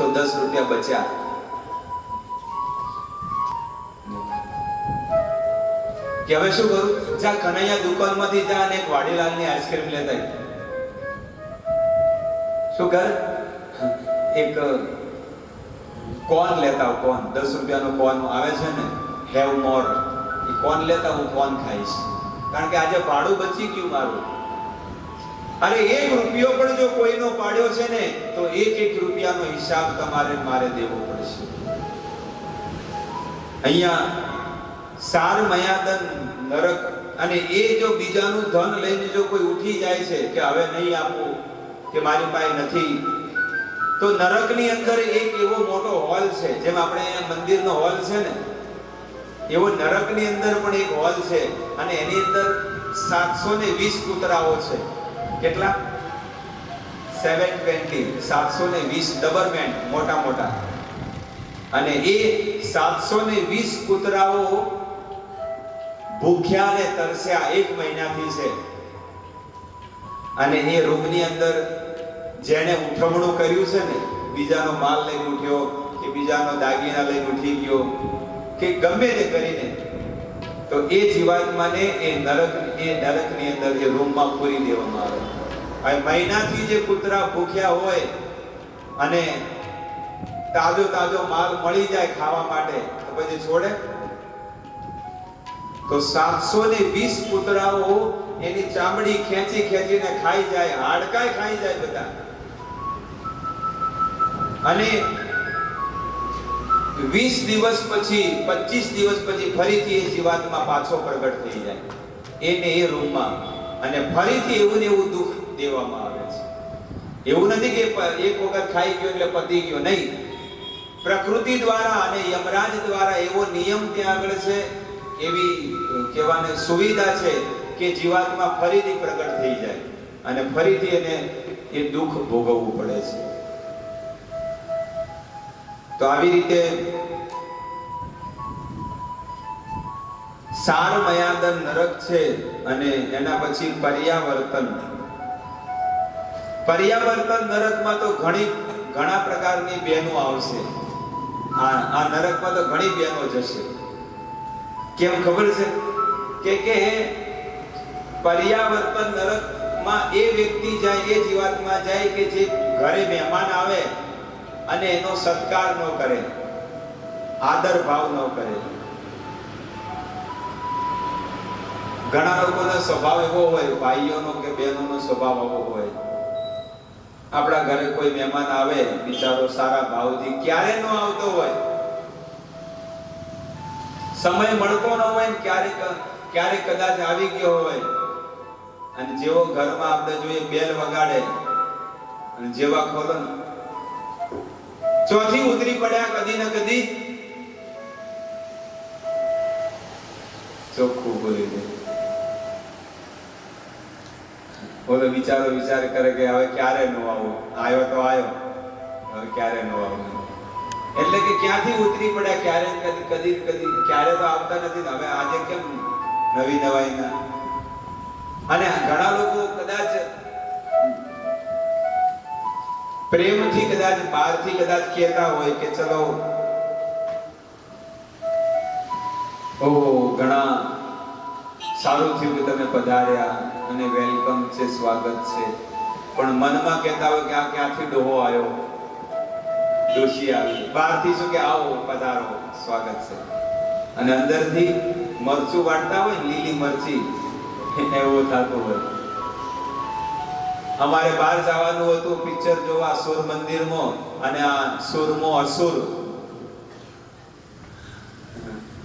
તો દસ રૂપિયા બચ્યા. કે હવે શું કરું? જા, કનૈયા દુકાનમાંથી જા અને એક વાડીલાલની આઈસ્ક્રીમ લેતા શું કર? એક કોન લેતા કોન. દસ રૂપિયાનો કોન આવે છે ને, હેવ મોર. એ કોન લેતા હું, કોન ખાઈશ. કારણ કે આજે ભાડું બચી ગયું મારું. અરે એક રૂપિયો પણ જો કોઈનો પાડ્યો છે ને, તો એક એક રૂપિયાનો હિસાબ તમારે મારે દેવો પડશે. અહીંયા સાર, મયાદન, નરક અને એ જો બીજાનું ધન લઈને જો કોઈ ઉઠી જાય છે કે હવે નહીં આપવું કે મારી પાસે નથી, તો નરકની અંદર એક એવો મોટો હોલ છે, જેમ આપણે અહીંયા મંદિરનો હોલ છે ને, એવો નરકની અંદર પણ એક હોલ છે અને એની અંદર સાતસો ને વીસ કૂતરાઓ છે. કેટલા? સેવન ટ્વેન્ટી સાતસો ને વીસ ડબરમેન્ટ મોટા મોટા. અને એ સાતસો ને વીસ કૂતરાઓ ભૂખ્યા ને તરસ્યા એક મહિનાથી છે. અને એ રૂમની અંદર જેણે ઉઠમણું કર્યું છે ને, બીજાનો માલ લઈને ઉઠ્યો કે બીજાનો દાગીના લઈને ઉઠી ગયો કે ગમે તે કરીને, તો એ જીવાત્માને એ નરક, એ નરકની અંદર, એ રૂમમાં પૂરી દેવામાં આવે. મહિનાથી જે કૂતરા ભૂખ્યા હોય અને તાજો તાજો માલ મળી જાય ખાવા માટે, તો પછી છોડે? તો સાતસો ને વીસ કૂતરાઓ એની ચામડી ખેંચી ખેંચીને ખાઈ જાય, હાડકાય ખાઈ જાય બધા. અને વીસ દિવસ પછી, પચીસ દિવસ પછી ફરીથી એ જીવાતમાં પાછો પ્રગટ થઈ જાય. એને એ રૂમમાં અને ફરીથી એવું ને એવું દુઃખ દેવામાં આવે છે. એવું નથી કે એક વખત ખાઈ ગયો એટલે પતી ગયો. નહીં. પ્રકૃતિ દ્વારા અને યમરાજ દ્વારા એવો નિયમ ત્યાં આગળ છે, એવી કહેવાને સુવિધા છે કે જીવાત્મા ફરીથી પ્રગટ થઈ જાય અને ફરીથી એને એ દુઃખ ભોગવવું પડે છે. તો આવી રીતે સાર મયાદન નરક છે અને એના પછી પર્યાવર્તન. પર્યાવર્તન નરકમાં તો ઘણી ઘણા પ્રકારની બહેનો આવશે. આ આ નરકમાં તો ઘણી બહેનો જશે. કેમ ખબર છે? કે કે પર્યાવર્તન નરકમાં એ વ્યક્તિ જાય, એ જીવાત્મા જાય કે જે ઘરે મહેમાન આવે અને એનો સત્કાર ન કરે, આદર ભાવ ન કરે. ઘણા લોકોનો સ્વભાવ એવો હોય, ભાઈઓનો કે બહેનોનો સ્વભાવ એવો હોય. આપણા ઘરે કોઈ મહેમાન આવે, બિચારો સારા ભાવથી ક્યારે ન આવતો હોય. સમય મળતો ન હોય ક્યારેક ક્યારેક કદાચ આવી ગયો હોય. અને જેવો ઘરમાં આપણે જોઈએ બેલ વગાડે, અને જેવા ખોલો ચોથી ઉતરી પડ્યા કદી ને કદી. ચોખ્ખું બોલી દે. બોલો વિચારો, વિચાર કરે કે હવે ક્યારે નો આવું? આવ્યો તો આવ્યો. હવે ક્યારે નો આવું? એટલે કે ક્યાંથી ઉતરી પડ્યા? ક્યારે કદી કદી કદી? ક્યારે તો આવતા નથી. હવે આજે કેમ નવી નવાઈ ના? અને ઘણા લોકો કદાચ પ્રેમથી કદાચ, બહારથી કદાચ કહેતા હોય કે ચલો, ઓહો, ઘણા સારું થયું કે તમે પધાર્યા. અને વેલકમ છે, સ્વાગત છે. પણ મનમાં કહેતા હોય કે આ ક્યાંથી ડોહો આવ્યો ડોશી આવી. બહારથી શું કે, આવો, પધારો. સ્વાગત છે. અને અંદરથી મરચું વાટતા હોય લીલી મરચી, એવો થતું હોય. અમારે બહાર જવાનું હતું, પિક્ચર જોવા, સુર મંદિરમાં અને આ સુરમો અસુર.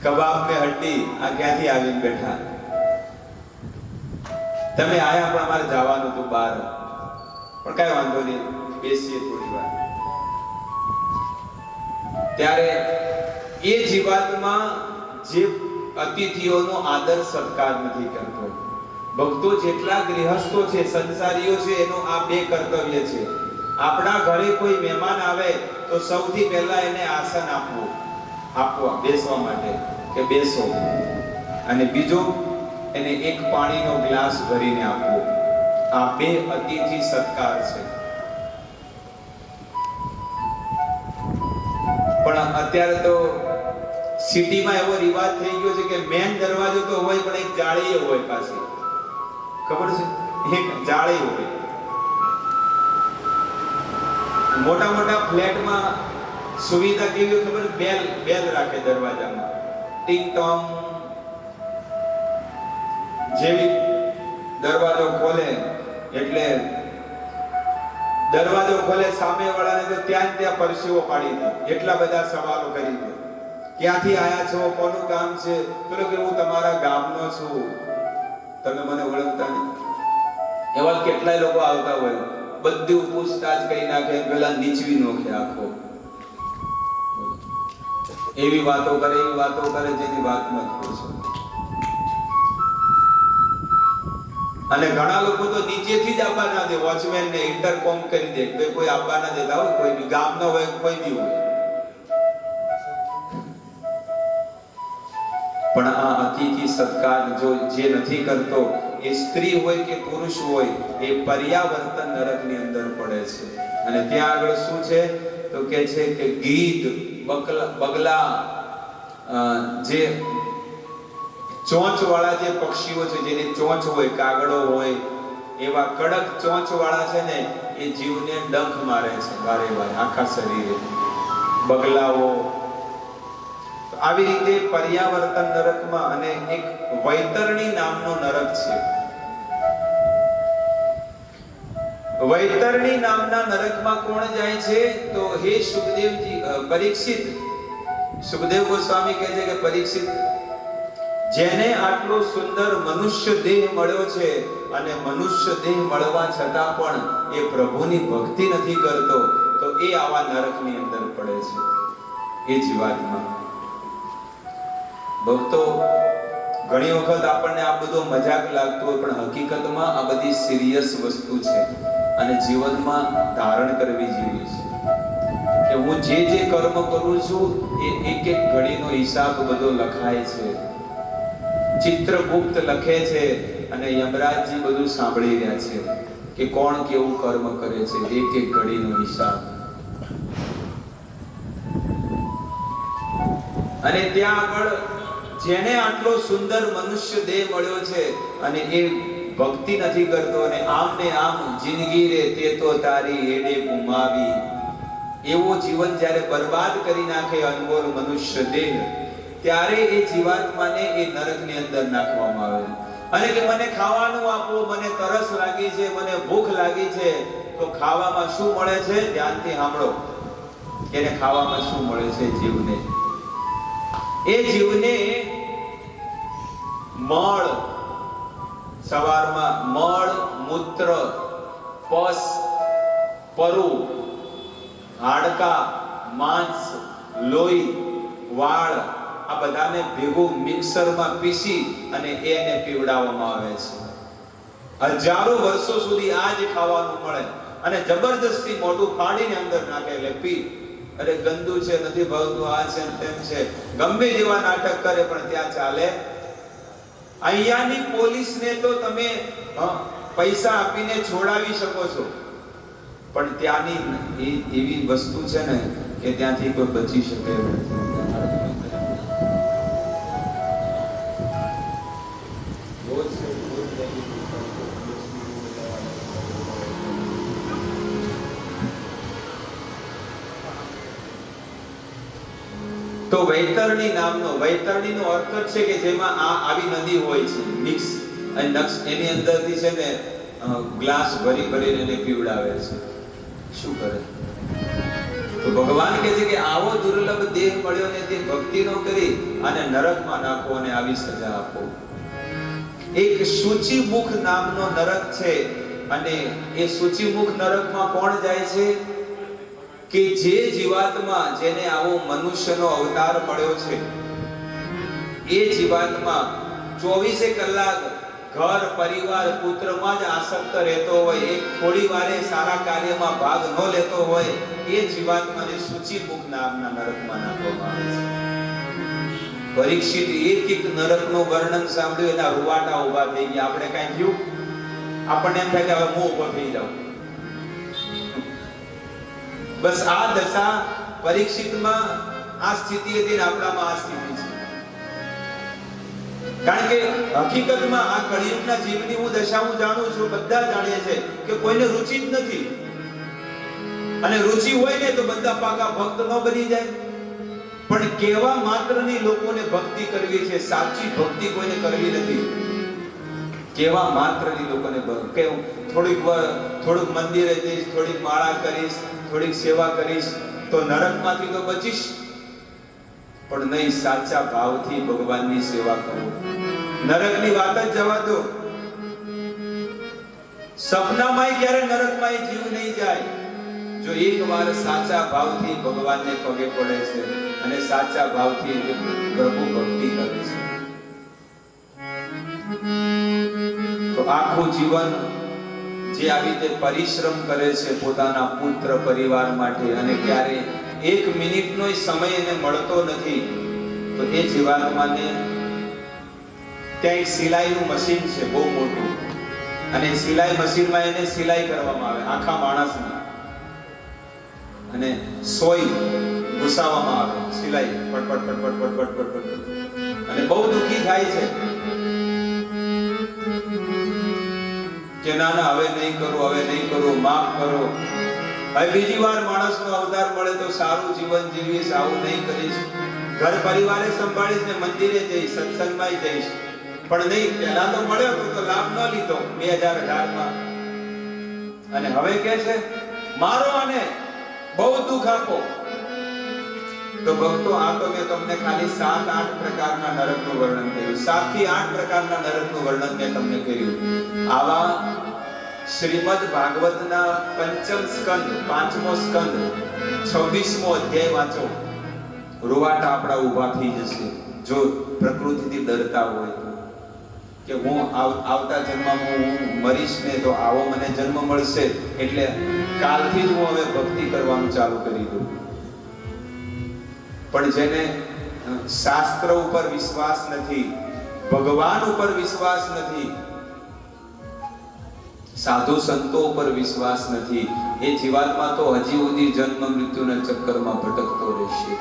કબાબ ને હડ્ડી આ ક્યાંથી આવીને બેઠા? તમે આયા, પણ અમારે જવાનું હતું બહાર. પણ કઈ વાંધો નહીં, બેસીએ થોડી વાર. ત્યારે એ જીવાતમાં જે અતિથિઓનો આદર સત્કાર નથી કરતો. ભક્તો જેટલા ગૃહસ્થો છે, સંસારીઓ છે, એનો આ બે કર્તવ્ય છે. આપણા ઘરે કોઈ મહેમાન આવે, તો સૌથી પહેલા એને આસન આપવું, આપવા, બેસવા માટે, કે બેસો. અને બીજો એને એક પાણીનો ગ્લાસ ભરીને આપવો. આ બે અતિથિ સત્કાર છે. પણ અત્યારે તો સિટીમાં એવો રિવાજ થઈ ગયો છે કે મેન દરવાજો તો હોય, પણ એક જાળી હોય પાછી. ખબર છે? એક જાળી હોય. મોટા મોટા ફ્લેટમાં સુવિધા કેવી ખબર? બેલ બેલ રાખે દરવાજામાં. ટિંગ ટોંગ જેવી દરવાજો ખોલે એટલે દરવાજો ખોલે સામે વાળાને તો ત્યાં જ ત્યાં પરસીઓ પાડી દે. એટલા બધા સવાલો કરી દે. ક્યાંથી આયા છો? કોનું કામ છે? પેલો કે હું તમારા ગામનો છું. તમે મને ઓળખતા નહીં. એવા કેટલાય લોકો આવતા હોય. બધું પૂછતાછ કરી નાખે. પેલા નીચવી નોખે આખો. એવી વાતો કરે, એવી વાતો કરે જેની વાત મત પૂછો. અને ઘણા લોકો તો નીચેથી જ આવવા ના દે વોચમેન ને ઇન્ટરકોમ કરી દે, કે કોઈ આવવા ના દેતા હોય, કોઈ બી ગામ નો હોય, કોઈ બી હોય. પણ આ અતિથિ સત્કાર જો જે નથી કરતો, એ સ્ત્રી હોય કે પુરુષ હોય, એ પર્યાવર્તન નરકની અંદર પડે છે. અને ત્યાં આગળ શું છે? તો કે છે કે ગીધ બગલા જે ચોંચ વાળા જે પક્ષીઓ છે, જેની ચોંચ હોય, કાગડો હોય, એવા કડક ચોંચવાળા છે ને, એ જીવને ડંખ મારે છે વારે વારે આખા શરીરે. બગલાઓ. આવી રીતે પર્યાવર્તન નરકમાં અને એક વૈતરણી નામનો નરક છે. વૈતરણી નામના નરકમાં કોણ જાય છે? તો હે સુખદેવજી પરીક્ષિત. સુખદેવ ગોસ્વામી કહે છે કે પરીક્ષિત જેને આટલો સુંદર મનુષ્ય દેહ મળ્યો છે અને મનુષ્ય દેહ મળવા છતાં પણ એ પ્રભુની ભક્તિ નથી કરતો, તો એ આવા નરકની અંદર પડે છે. એ જીવાત્મા ભક્તો, ઘણી વખત આપણને આ બધો મજાક લાગતો હોય, પણ હકીકતમાં આ બધી સિરિયસ વસ્તુ છે અને જીવનમાં ધારણ કરવી જેવી છે. કે હું જે જે કર્મ કરું છું, એ એક એક ઘડીનો હિસાબ બધો લખાય છે. ચિત્રગુપ્ત લખે છે અને યમરાજજી બધું સાંભળી રહ્યા છે કે કોણ કેવું કર્મ કરે છે, એક એક ઘડીનો હિસાબ. અને ત્યાં આગળ જેને આટલો સુંદર મનુષ્ય દેહ મળ્યો છે અને એ ભક્તિ નથી કરતો અને આમ ને આમ જિંદગી રે તે તો તારી એડે ગુમાવી. એવો જીવન જ્યારે બરબાદ કરી નાખે અનમોલ મનુષ્ય દેહ ત્યારે એ જીવાત્માને એ નરકની અંદર નાખવામાં આવે. અને કે મને ખાવાનું આપો, મને તરસ લાગી છે, મને ભૂખ લાગી છે, તો ખાવામાં શું મળે છે? ધ્યાનથી સાંભળો. એને ખાવામાં શું મળે છે જીવને? એ જીવને મળ. સવારમાં મળ, મૂત્ર, પસ, પરુ, હાડકા, માંસ, લોહી, વાળ આ બધાને ભેગું મિક્સરમાં પીસી અને એને પીવડાવવામાં આવે છે. હજારો વર્ષો સુધી આ જ ખાવાનું મળે. અને જબરદસ્તી મોઢું ફાડીને અંદર નાખે એટલે પી. અરે ગંદુ છે, નથી ભાવતું, આ છે તેમ છે. ગમે જેવા નાટક કરે પણ ત્યાં ચાલે. અહીંયાની પોલીસને તો તમે પૈસા આપીને છોડાવી શકો છો. પણ ત્યાંની એવી વસ્તુ છે ને કે ત્યાંથી કોઈ બચી શકે. નથી વૈતરણી નામનો, વૈતરણીનો અર્થ જ છે કે જેમાં આ આવી નદી હોય છે મિક્સ અને નક્ષ એની અંદરથી છે ને ગ્લાસ ભરી ભરીને એને પીવડાવે છે. શું કરે? તો ભગવાન કહે છે કે આવો દુર્લભ દેહ મળ્યો ને તે ભક્તિનો કરી અને નરકમાં નાખો અને આવી સજા આપો. એક સૂચિમુખ નામનો નરક છે અને એ સૂચિમુખ નરકમાં કોણ જાય છે? કે જે જીવાત્મા જેને આવો મનુષ્યનો અવતાર મળ્યો છે, એ જીવાત્મા ચોવીસે કલાક ઘર, પરિવાર, પુત્રમાં જ આસક્ત રહેતો હોય, એક થોડી વારે સારા કાર્યમાં ભાગ ન લેતો હોય, એ જીવાત્માને સૂચિમુખ નામના નરકમાં નાખવામાં આવે છે. પરીક્ષિત એક એક નરકનું વર્ણન સાંભળ્યું, એના રૂવાટા ઊભા થઈ ગયા. આપણે કાંઈ થયું? આપણને એમ થાય કે હવે હું ઊભો થઈ જાઉં. બસ આ દશા પરીક્ષિતમાં આ સ્થિતિ હતી આપણામાં આ સ્થિતિ છે. કારણ કે હકીકતમાં આ કળિયુગના જીવની હું દશા હું જાણું છું, બધા જાણે છે કે કોઈને રુચિ જ નથી. અને રુચિ હોય ને તો બધા પાકા ભક્ત ન બની જાય. પણ કેવા માત્રની લોકોને ભક્તિ કરવી છે, સાચી ભક્તિ કોઈને કરવી નથી. કેવા માત્રની લોકોને ભરું કે હું થોડીક થોડુંક મંદિરે જઈશ, થોડીક માળા કરીશ, થોડીક સેવા કરીશ, તો નરકમાંથી તો બચીશ. પણ નહીં, સાચા ભાવથી ભગવાનની સેવા કરો. નરકની વાત જ જવા દો. સપનામાંય ક્યારે નરકમાંય જીવ નહીં જાય. જો એક વાર સાચા ભાવથી ભગવાનને પગે પડે છે અને સાચા ભાવથી પ્રભુ ભક્તિ કરે છે. આખું જીવન જે આવી રીતે પરિશ્રમ કરે છે પોતાના પુત્ર પરિવાર માટે અને ક્યારે એક મિનિટનો સમય એને મળતો નથી, તો એ જીવાત્માને ત્યાં એક સિલાઈનું મશીન છે, બહુ મોટું. અને સિલાઈ મશીનમાં એને સિલાઈ કરવામાં આવે, આખા માણસની. અને સોય ઘુસાવવામાં આવે, સિલાઈ પટ પટ પટ પટ પટ પટ પટ. અને બહુ દુઃખી થાય છે. કે ના ના, હવે નહીં કરો, હવે નહીં કરો, માફ કરો. હવે બીજી વાર માણસનો અવતાર મળે તો સારું જીવન જીવીશ આવું નહીં કરીશ. ઘર પરિવારે સંભાળીશ ને મંદિરે જઈશ, સત્સંગમાં જઈશ. પણ નહીં, પહેલા તો મળ્યો તો લાભ ન લીધો બે હજાર અઢારમાં અને હવે કે છે, મારો આને બહુ દુઃખ આપો. તો ભક્તો, આ તો મેં તમને ખાલી સાત, આઠ પ્રકારના નરકનું વર્ણન કર્યું. સાતથી આઠ પ્રકારના નરકનું વર્ણન મેં તમને કર્યું. આવા શ્રીમદ ભાગવતના પંચમ સ્કંદ, પાંચમો સ્કંદ, છવ્વીસમો અધ્યાય વાંચો. રૂવાટા આપણા ઊભા થઈ જશે. જો પ્રકૃતિથી ડરતા હોય કે હું આવ- આવતા જન્મમાં હું મરીશ ને તો આવો મને જન્મ મળશે. એટલે કાલથી જ હું હવે ભક્તિ કરવાનું ચાલુ કરી દઉં. પણ જેને શાસ્ત્ર ઉપર વિશ્વાસ નથી, ભગવાન ઉપર વિશ્વાસ નથી, સાધુ સંતો ઉપર વિશ્વાસ નથી, એ જીવાત્મા તો હજી સુધી જન્મ મૃત્યુના ચક્કરમાં ભટકતો રહેશે.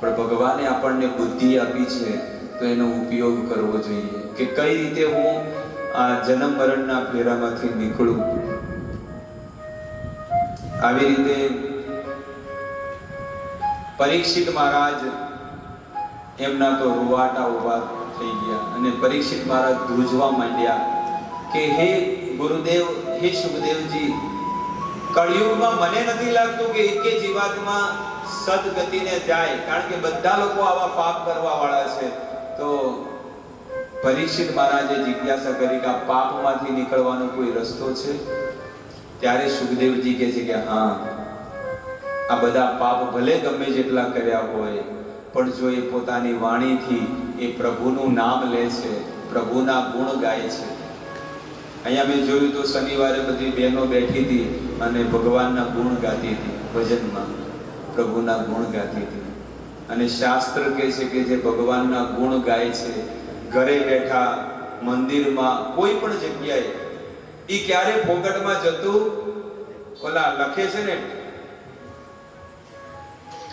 પણ ભગવાને આપણને બુદ્ધિ આપી છે, તો એનો ઉપયોગ કરવો જોઈએ. કે કઈ રીતે હું આ જન્મ મરણના ફેરામાંથી નીકળું? આવી રીતે પરીક્ષિત મહારાજ એમના તો રૂવાટા ઊભા થઈ ગયા અને પરીક્ષિત મહારાજ ધ્રુજવા માંડ્યા કે હે ગુરુદેવ, હે સુખદેવજી, કળિયુગમાં મને નથી લાગતું કે એકે જીવાત્મા સદગતિને જાય, કારણ કે બધા લોકો આવા પાપ કરવા વાળા છે. તો પરીક્ષિત મહારાજે જિજ્ઞાસા કરી કે પાપમાંથી નીકળવાનો કોઈ રસ્તો છે? ત્યારે સુખદેવજી કહે છે કે હા આ બધા પાપ ભલે ગમે જેટલા કર્યા હોય, પણ જો એ પોતાની વાણીથી એ પ્રભુનું નામ લે છે, પ્રભુના ગુણ ગાય છે. અહીંયા મેં જોયું તો શનિવારે બધી બહેનો બેઠી હતી અને ભગવાનના ગુણ ગાતી હતી ભજનમાં, પ્રભુના ગુણ ગાતી હતી. અને શાસ્ત્ર કહે છે કે જે ભગવાનના ગુણ ગાય છે, ઘરે બેઠા મંદિરમાં કોઈ પણ જગ્યાએ એ ક્યારે ફોકટમાં જતું? ઓલા લખે છે ને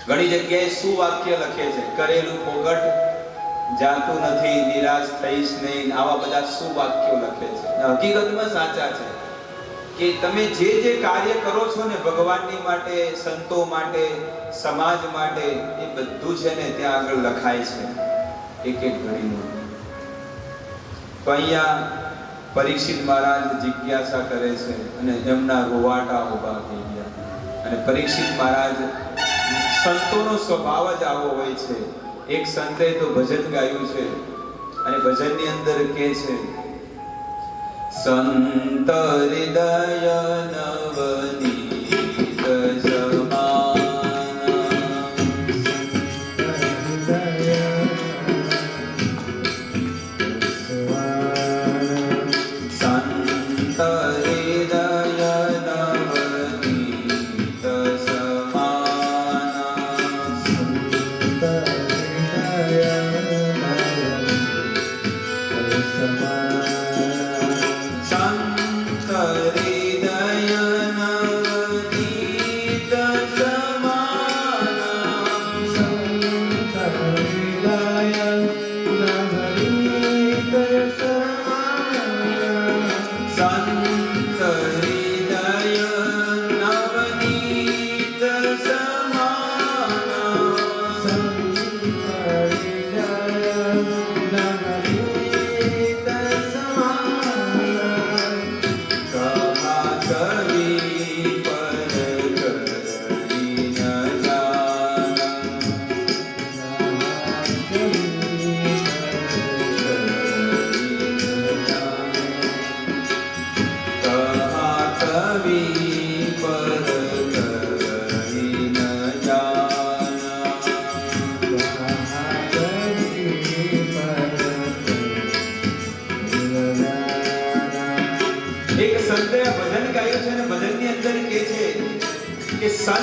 ઘણી જગ્યાએ શું વાક્ય લખે છે, કરેલું ફોગટ જાતું નથી, નિરાશ થઈશ નહીં. આવા બધા શું વાક્યો લખે છે. હકીકતમાં સાચા છે કે તમે જે જે કાર્ય કરો છો ને ભગવાનની માટે, સંતો માટે, સમાજ માટે, એ બધું છે ને ત્યાં આગળ લખાય છે. એક એક ઘડીનું. તો અહીંયા પરીક્ષિત મહારાજ જિજ્ઞાસા કરે છે અને એમના રોવાટા ઊભા થઈ ગયા. અને પરીક્ષિત મહારાજ સંતોનો સ્વભાવ જ આવો હોય છે. એક સંતે તો ભજન ગાયું છે અને ભજનની અંદર કે છે, સંત હૃદય નવનીત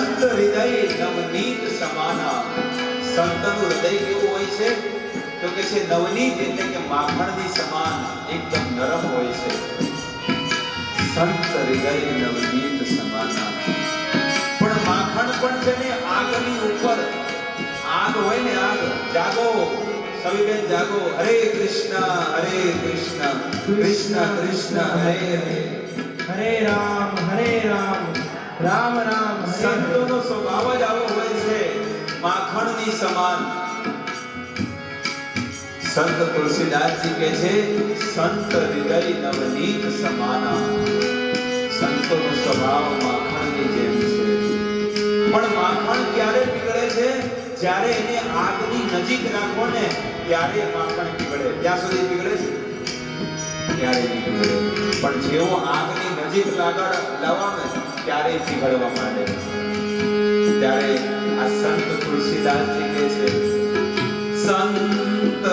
સંત હૃદય નવનીત સમાના. સંતનું હૃદય કેવું હોય છે? તો કે છે નવનીત એટલે કે માખણની સમાન, એકદમ નરમ હોય છે. સંત હૃદય નવનીત સમાના. પણ માખણ પણ છે ને આગની ઉપર. આગ હોય ને આગ. જાગો. સવિબેન, જાગો. હરે કૃષ્ણ હરે કૃષ્ણ. કૃષ્ણ કૃષ્ણ, હરે હરે. હરે રામ હરે રામ. રામ રામ. સંતોનો સ્વભાવ જ આવો હોય છે, માખણની સમાન. સંત તુલસીદાસજી કહે છે, સંત હૃદય નવનીત સમાના. સંતોનો સ્વભાવ માખણની જેમ છે. પણ માખણ ક્યારે પીગળે છે? જ્યારે એને આગની નજીક રાખો ને, ત્યારે માખણ પીગળે. ત્યાં સુધી પીગળે છે? ત્યારે નહીં પીગળે? પણ જેવો આગની નજીક લાગડ લાવવાનો ત્યારે પીગળવા માંડે ત્યારે આ સંત તુલસીદાસજી કહે છે સંત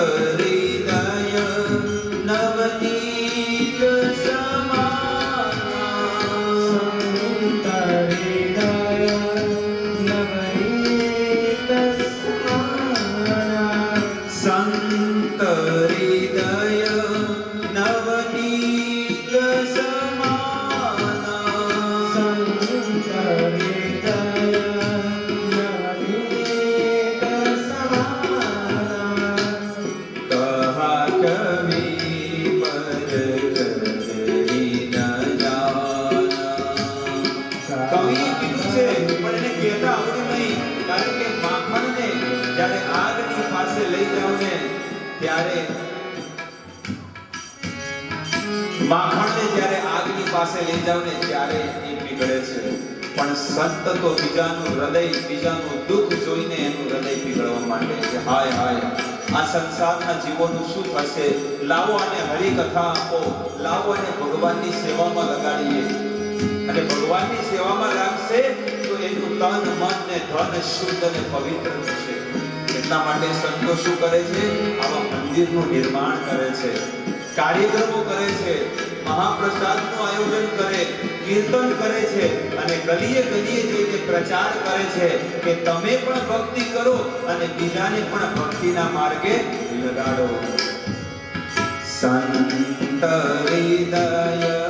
પાસે લઈ જાવ ને ત્યારે એ પીગળે છે. પણ સંત તો બીજાનું હૃદય, બીજાનું દુઃખ જોઈને એનું હૃદય પીગળવા માંડે છે. હાય હાય. આ સંસારના જીવોનું શું થશે? લાવો આને હરિકથા આપો. લાવો અને ભગવાનની સેવામાં લગાડીએ. અને ભગવાનની સેવામાં લાગશે તો એનું તન, મન ને ધન શુદ્ધ અને પવિત્ર થશે એટલા માટે સંતો શું કરે છે? આવા મંદિરનું નિર્માણ કરે છે. કાર્યક્રમો કરે છે. મહાપ્રસાદનું આયોજન કરે, કીર્તન કરે છે અને ગલીએ ગલીએ જઈને પ્રચાર કરે છે કે તમે પણ ભક્તિ કરો અને બીજાને પણ ભક્તિના માર્ગે લગાડો. સંત હૃદય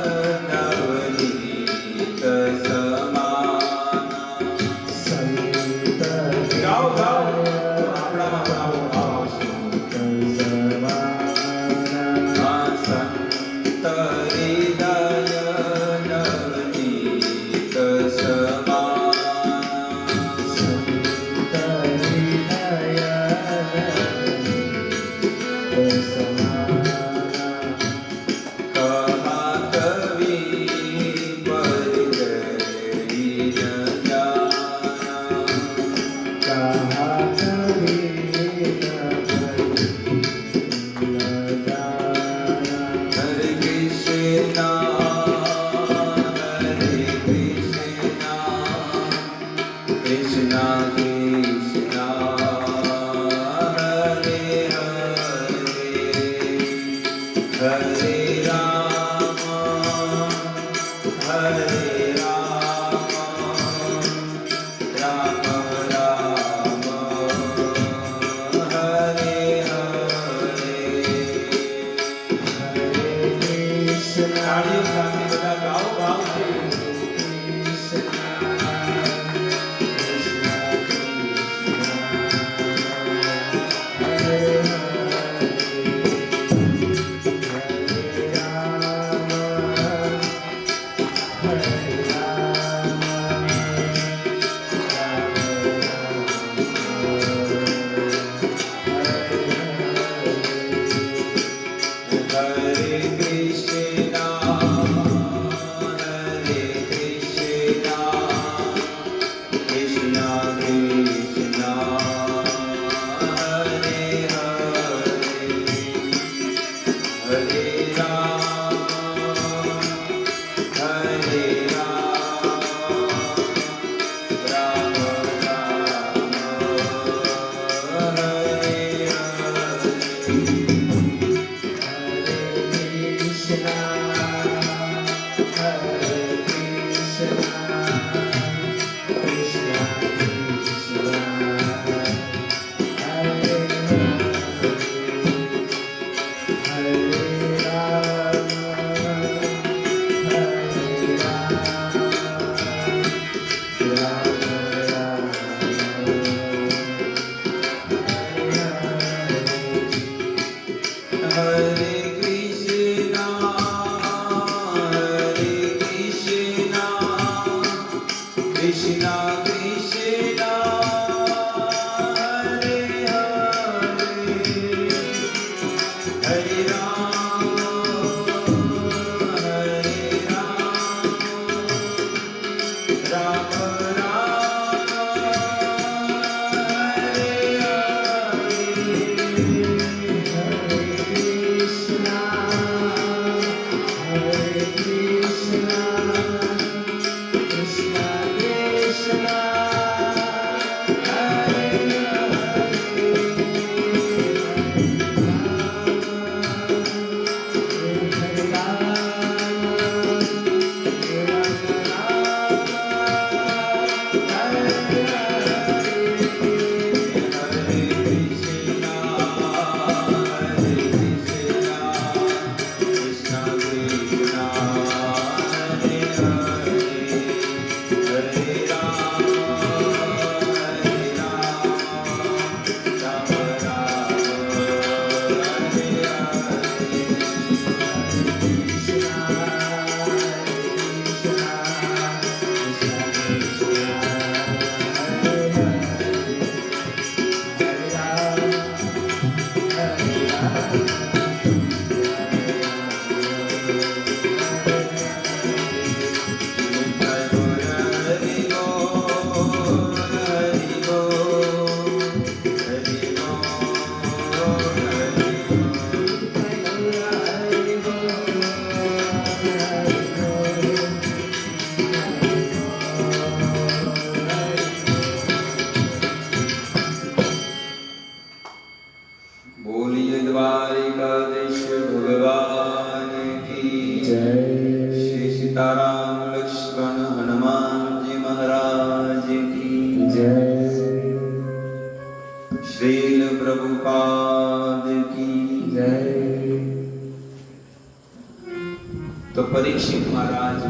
તો પરીક્ષિત મહારાજ,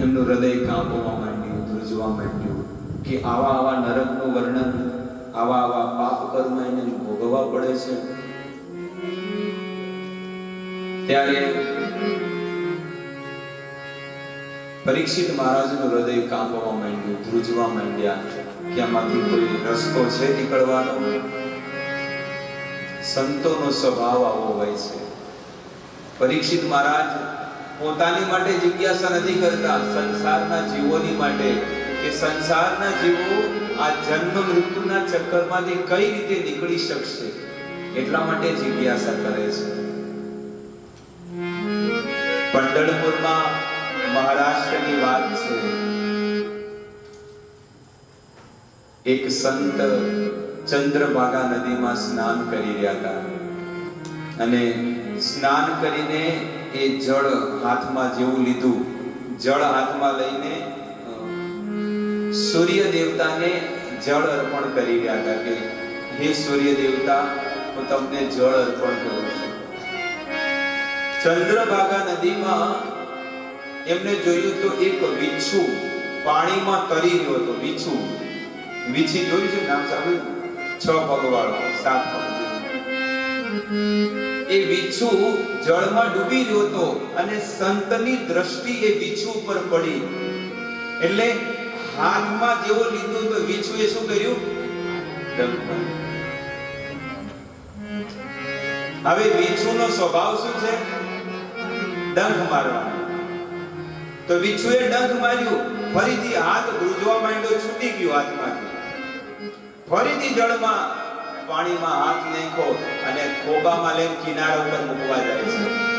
એમનું હૃદય કાંપવા માંડ્યું, ધ્રુજવા માંડ્યું કે આવા આવા નરકનું વર્ણન, આવા આવા પાપ કર્મ એને ભોગવવા પડે છે. ત્યારે પરીક્ષિત મહારાજનું હૃદય કાંપવા માંડ્યું, ધ્રુજવા માંડ્યા કે આમાંથી કોઈ રસ્તો છે નીકળવાનો? સંતોનો સ્વભાવ આવો હોય છે. પરીક્ષિત મહારાજ, પોતાની માટે જિજ્ઞાસા નથી કરતા સંસારના જીવોની માટે કે સંસારના જીવો આ જન્મ મૃત્યુના ચક્કરમાંથી કઈ રીતે નીકળી શકશે? એટલા માટે જિજ્ઞાસા કરે છે. પંઢરપુરમાં મહારાષ્ટ્રની વાત છે. એક સંત ચંદ્રભાગા નદીમાં સ્નાન કરી રહ્યા હતા અને સ્નાન કરીને એ જળ હાથમાં જેવું લીધું. જળ હાથમાં લઈને સૂર્ય દેવતાને જળ અર્પણ કરી રહ્યા હતા કે, હે સૂર્ય દેવતા, હું તમને જળ અર્પણ કરું છું. ચંદ્રભાગા નદીમાં એમને જોયું તો એક વીછું પાણીમાં તરી રહ્યો હતો, વિચ્છુ. વીછી જોયું છે નામ સાંભળ્યું? છ પગવાળો, સાત પગ. એ વિછુ જળમાં ડૂબી રહ્યો હતો અને સંતની દ્રષ્ટિ એ વિછુ પર પડી. એટલે હાથમાં જેવો લીધો તો વીછુએ શું કર્યું? હવે વિછુનો સ્વભાવ શું છે? ડંખ મારવાનો. તો વિછુએ ડંખ માર્યું. ફરીથી હાથ ધ્રુજવા માંડ્યો, છૂટી ગયો હાથમાંથી. ફરીથી જળમાં પાણીમાં હાથ નાખો અને ખોબામાં લઈને કિનારા ઉપર મૂકવા જાય છે.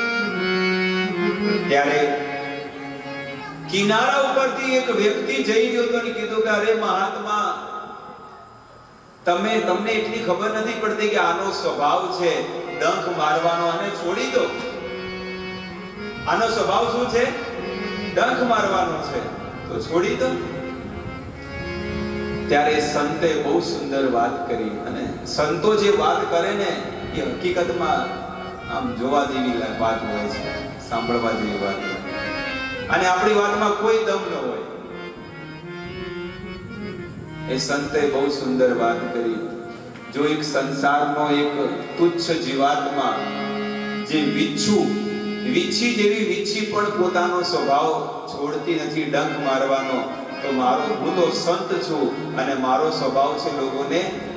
ત્યારે કિનારા ઉપરથી એક વ્યક્તિ જઈ રહ્યો હતો અને કીધું કે, અરે મહાત્મા, તમે, તમને એટલી ખબર નથી પડતી કે આનો સ્વભાવ છે? ડંખ મારવાનો અને છોડી દો. આનો સ્વભાવ શું છે? ડંખ મારવાનો છે. તો છોડી દો. ત્યારે સંતે બહુ સુંદર વાત કરી અને સંતો જે વાત કરે ને, એ હકીકતમાં આમ જોવા જેવી વાત હોય છે, સાંભળવા જેવી વાત હોય. અને આપણી વાતમાં કોઈ દમ ન હોય. એ સંતે બહુ સુંદર વાત કરી. જો એક સંસારનો એક તુચ્છ જીવાત્મા જે વિચ્છુ, વિચ્છી જેવી વિચ્છી પણ પોતાનો સ્વભાવ છોડતી નથી, ડંખ મારવાનો, તો મારો હું તો સંત છું અને મારો સ્વભાવ છે લોકોને